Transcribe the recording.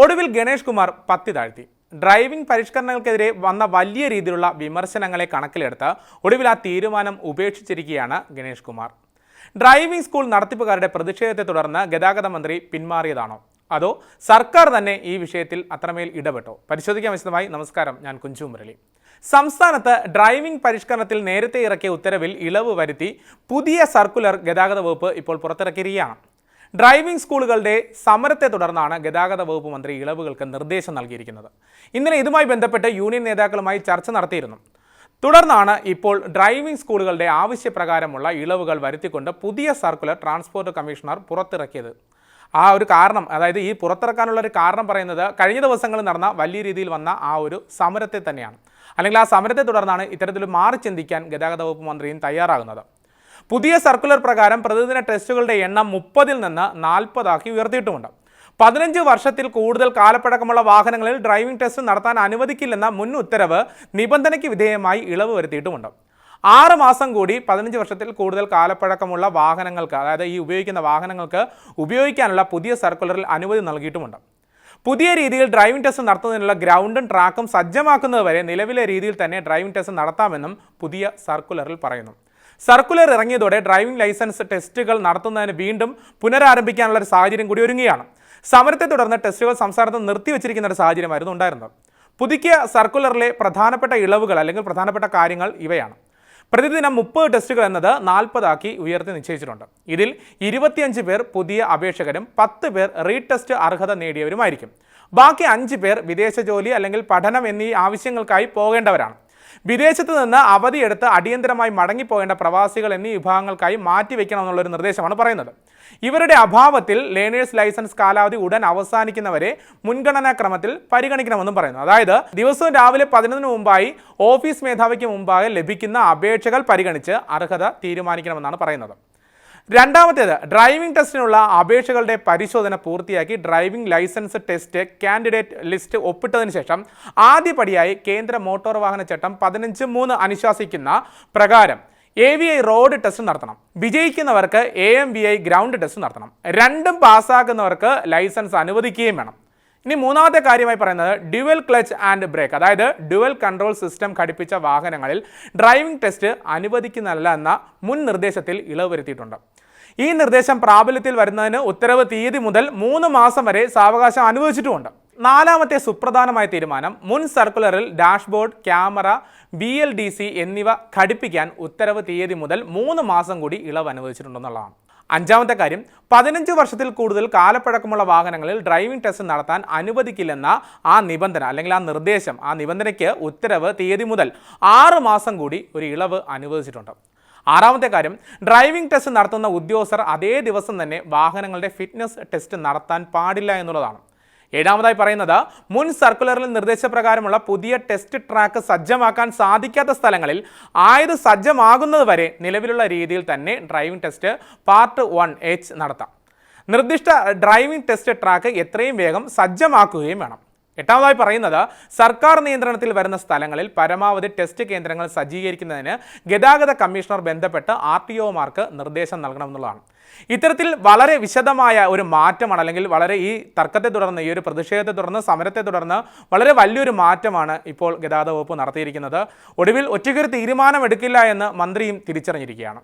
ഒടുവിൽ ഗണേഷ് കുമാർ പത്തി താഴ്ത്തി. ഡ്രൈവിംഗ് പരിഷ്കരണങ്ങൾക്കെതിരെ വന്ന വലിയ രീതിയിലുള്ള വിമർശനങ്ങളെ കണക്കിലെടുത്ത് ഒടുവിൽ ആ തീരുമാനം ഉപേക്ഷിച്ചിരിക്കുകയാണ് ഗണേഷ് കുമാർ. ഡ്രൈവിംഗ് സ്കൂൾ നടത്തിപ്പുകാരുടെ പ്രതിഷേധത്തെ തുടർന്ന് ഗതാഗത മന്ത്രി പിന്മാറിയതാണോ? അതോ സർക്കാർ തന്നെ ഈ വിഷയത്തിൽ അത്രമേൽ ഇടപെട്ടോ? പരിശോധിക്കാൻ വിശദമായി. നമസ്കാരം. ഞാൻ കുഞ്ചു മുരളി. സംസ്ഥാനത്ത് ഡ്രൈവിംഗ് പരിഷ്കരണത്തിൽ നേരത്തെ ഇറക്കിയ ഉത്തരവിൽ ഇളവ് വരുത്തി പുതിയ സർക്കുലർ ഗതാഗത വകുപ്പ് ഇപ്പോൾ പുറത്തിറക്കിയിരിക്കുകയാണ്. ഡ്രൈവിംഗ് സ്കൂളുകളുടെ സമരത്തെ തുടർന്നാണ് ഗതാഗത വകുപ്പ് മന്ത്രി ഇളവുകൾക്ക് നിർദ്ദേശം നൽകിയിരിക്കുന്നത്. ഇന്നലെ ഇതുമായി ബന്ധപ്പെട്ട് യൂണിയൻ നേതാക്കളുമായി ചർച്ച നടത്തിയിരുന്നു. തുടർന്നാണ് ഇപ്പോൾ ഡ്രൈവിംഗ് സ്കൂളുകളുടെ ആവശ്യപ്രകാരമുള്ള ഇളവുകൾ വരുത്തിക്കൊണ്ട് പുതിയ സർക്കുലർ ട്രാൻസ്പോർട്ട് കമ്മീഷണർ പുറത്തിറക്കിയത്. ആ ഒരു കാരണം അതായത് ഈ പുറത്തിറക്കാനുള്ള ഒരു കാരണം പറയുന്നത് കഴിഞ്ഞ ദിവസങ്ങളിൽ നടന്ന വലിയ രീതിയിൽ വന്ന ആ ഒരു സമരത്തെ തന്നെയാണ്. അല്ലെങ്കിൽ ആ സമരത്തെ തുടർന്നാണ് ഇത്തരത്തിൽ മാറി ചിന്തിക്കാൻ ഗതാഗത വകുപ്പ് മന്ത്രിയും തയ്യാറാകുന്നത്. പുതിയ സർക്കുലർ പ്രകാരം പ്രതിദിന ടെസ്റ്റുകളുടെ എണ്ണം മുപ്പതിൽ നിന്ന് നാൽപ്പതാക്കി ഉയർത്തിയിട്ടുമുണ്ട്. പതിനഞ്ച് വർഷത്തിൽ കൂടുതൽ കാലപ്പഴക്കമുള്ള വാഹനങ്ങളിൽ ഡ്രൈവിംഗ് ടെസ്റ്റ് നടത്താൻ അനുവദിക്കില്ലെന്ന മുൻ ഉത്തരവ് നിബന്ധനയ്ക്ക് വിധേയമായി ഇളവ് വരുത്തിയിട്ടുമുണ്ട്. ആറ് മാസം കൂടി പതിനഞ്ച് വർഷത്തിൽ കൂടുതൽ കാലപ്പഴക്കമുള്ള വാഹനങ്ങൾക്ക് അതായത് ഈ ഉപയോഗിക്കുന്ന വാഹനങ്ങൾക്ക് ഉപയോഗിക്കാനുള്ള പുതിയ സർക്കുലറിൽ അനുമതി നൽകിയിട്ടുമുണ്ട്. പുതിയ രീതിയിൽ ഡ്രൈവിംഗ് ടെസ്റ്റ് നടത്തുന്നതിനുള്ള ഗ്രൗണ്ടും ട്രാക്കും സജ്ജമാക്കുന്നതുവരെ നിലവിലെ രീതിയിൽ തന്നെ ഡ്രൈവിംഗ് ടെസ്റ്റ് നടത്താമെന്നും പുതിയ സർക്കുലറിൽ പറയുന്നു. സർക്കുലർ ഇറങ്ങിയതോടെ ഡ്രൈവിംഗ് ലൈസൻസ് ടെസ്റ്റുകൾ നടത്തുന്നതിന് വീണ്ടും പുനരാരംഭിക്കാനുള്ള ഒരു സാഹചര്യം കൂടി ഒരുങ്ങുകയാണ്. സമരത്തെ തുടർന്ന് ടെസ്റ്റുകൾ സംസ്ഥാനത്ത് നിർത്തിവെച്ചിരിക്കുന്ന ഒരു സാഹചര്യമായിരുന്നു ഉണ്ടായിരുന്നത്. പുതുക്കിയ സർക്കുലറിലെ പ്രധാനപ്പെട്ട ഇളവുകൾ അല്ലെങ്കിൽ പ്രധാനപ്പെട്ട കാര്യങ്ങൾ ഇവയാണ്. പ്രതിദിനം മുപ്പത് ടെസ്റ്റുകൾ എന്നത് നാൽപ്പതാക്കി ഉയർത്തി നിശ്ചയിച്ചിട്ടുണ്ട്. ഇതിൽ ഇരുപത്തിയഞ്ച് പേർ പുതിയ അപേക്ഷകരും പത്ത് പേർ റീടെസ്റ്റ് അർഹത നേടിയവരുമായിരിക്കും. ബാക്കി അഞ്ച് പേർ വിദേശ ജോലി അല്ലെങ്കിൽ പഠനം എന്നീ ആവശ്യങ്ങൾക്കായി പോകേണ്ടവരാണ്. വിദേശത്ത് നിന്ന് അവധിയെടുത്ത് അടിയന്തരമായി മടങ്ങിപ്പോകേണ്ട പ്രവാസികൾ എന്നീ വിഭാഗങ്ങൾക്കായി മാറ്റിവെക്കണമെന്നുള്ളൊരു നിർദ്ദേശമാണ് പറയുന്നത്. ഇവരുടെ അഭാവത്തിൽ ലേണേഴ്സ് ലൈസൻസ് കാലാവധി ഉടൻ അവസാനിക്കുന്നവരെ മുൻഗണനാക്രമത്തിൽ പരിഗണിക്കണമെന്നും പറയുന്നു. അതായത് ദിവസവും രാവിലെ പതിനൊന്നിന് മുമ്പായി ഓഫീസ് മേധാവിക്ക് മുമ്പാകെ ലഭിക്കുന്ന അപേക്ഷകൾ പരിഗണിച്ച് അർഹത തീരുമാനിക്കണമെന്നാണ് പറയുന്നത്. രണ്ടാമത്തേത് ഡ്രൈവിംഗ് ടെസ്റ്റിനുള്ള അപേക്ഷകളുടെ പരിശോധന പൂർത്തിയാക്കി driving licence test candidate list ഒപ്പിട്ടതിന് ശേഷം ആദ്യപടിയായി കേന്ദ്ര മോട്ടോർ വാഹന ചട്ടം പതിനഞ്ച് മൂന്ന് അനുശാസിക്കുന്ന പ്രകാരം A V I road test നടത്തണം. വിജയിക്കുന്നവർക്ക് A M V I ground test നടത്തണം. രണ്ടും പാസ്സാക്കുന്നവർക്ക് ലൈസൻസ് അനുവദിക്കുകയും വേണം. ഇനി മൂന്നാമത്തെ കാര്യമായി പറയുന്നത് ഡ്യുവൽ ക്ലച്ച് ആൻഡ് ബ്രേക്ക് അതായത് ഡ്യുവൽ കൺട്രോൾ സിസ്റ്റം ഘടിപ്പിച്ച വാഹനങ്ങളിൽ ഡ്രൈവിംഗ് ടെസ്റ്റ് അനുവദിക്കുന്നതല്ല എന്ന മുൻ നിർദ്ദേശത്തിൽ ഇളവ് വരുത്തിയിട്ടുണ്ട്. ഈ നിർദ്ദേശം പ്രാബല്യത്തിൽ വരുന്നതിന് ഉത്തരവ് തീയതി മുതൽ മൂന്ന് മാസം വരെ സാവകാശം അനുവദിച്ചിട്ടുമുണ്ട്. നാലാമത്തെ സുപ്രധാനമായ തീരുമാനം മുൻ സർക്കുലറിൽ dashboard camera B L D C എന്നിവ ഘടിപ്പിക്കാൻ ഉത്തരവ് തീയതി മുതൽ മൂന്ന് മാസം കൂടി ഇളവ് അനുവദിച്ചിട്ടുണ്ടെന്നുള്ളതാണ്. അഞ്ചാമത്തെ കാര്യം പതിനഞ്ച് വർഷത്തിൽ കൂടുതൽ കാലപ്പഴക്കമുള്ള വാഹനങ്ങളിൽ ഡ്രൈവിംഗ് ടെസ്റ്റ് നടത്താൻ അനുവദിക്കില്ലെന്ന ആ നിബന്ധന അല്ലെങ്കിൽ ആ നിർദ്ദേശം ആ നിബന്ധനയ്ക്ക് ഉത്തരവ് തീയതി മുതൽ ആറ് മാസം കൂടി ഒരു ഇളവ് അനുവദിച്ചിട്ടുണ്ട്. ആറാമത്തെ കാര്യം ഡ്രൈവിംഗ് ടെസ്റ്റ് നടത്തുന്ന ഉദ്യോഗസ്ഥർ അതേ ദിവസം തന്നെ വാഹനങ്ങളുടെ ഫിറ്റ്നസ് ടെസ്റ്റ് നടത്താൻ പാടില്ല എന്നുള്ളതാണ്. ഏഴാമതായി പറയുന്നത് മുൻ സർക്കുലറിൽ നിർദ്ദേശപ്രകാരമുള്ള പുതിയ ടെസ്റ്റ് ട്രാക്ക് സജ്ജമാക്കാൻ സാധിക്കാത്ത സ്ഥലങ്ങളിൽ ആയത് സജ്ജമാകുന്നതുവരെ നിലവിലുള്ള രീതിയിൽ തന്നെ driving test part one H നടത്താം. നിർദ്ദിഷ്ട ഡ്രൈവിംഗ് ടെസ്റ്റ് ട്രാക്ക് എത്രയും വേഗം സജ്ജമാക്കുകയും വേണം. എട്ടാമതായി പറയുന്നത് സർക്കാർ നിയന്ത്രണത്തിൽ വരുന്ന സ്ഥലങ്ങളിൽ പരമാവധി ടെസ്റ്റ് കേന്ദ്രങ്ങൾ സജ്ജീകരിക്കുന്നതിന് ഗതാഗത കമ്മീഷണർ ബന്ധപ്പെട്ട് ആർ ടി ഒമാർക്ക് നിർദ്ദേശം നൽകണമെന്നുള്ളതാണ്. ഇത്തരത്തിൽ വളരെ വിശദമായ ഒരു മാറ്റമാണ് അല്ലെങ്കിൽ വളരെ ഈ തർക്കത്തെ തുടർന്ന് ഈ ഒരു പ്രതിഷേധത്തെ തുടർന്ന് സമരത്തെ തുടർന്ന് വളരെ വലിയൊരു മാറ്റമാണ് ഇപ്പോൾ ഗതാഗത വകുപ്പ് നടത്തിയിരിക്കുന്നത്. ഒടുവിൽ ഒറ്റയ്ക്കൊരു തീരുമാനമെടുക്കില്ല എന്ന് മന്ത്രിയും തിരിച്ചറിഞ്ഞിരിക്കുകയാണ്.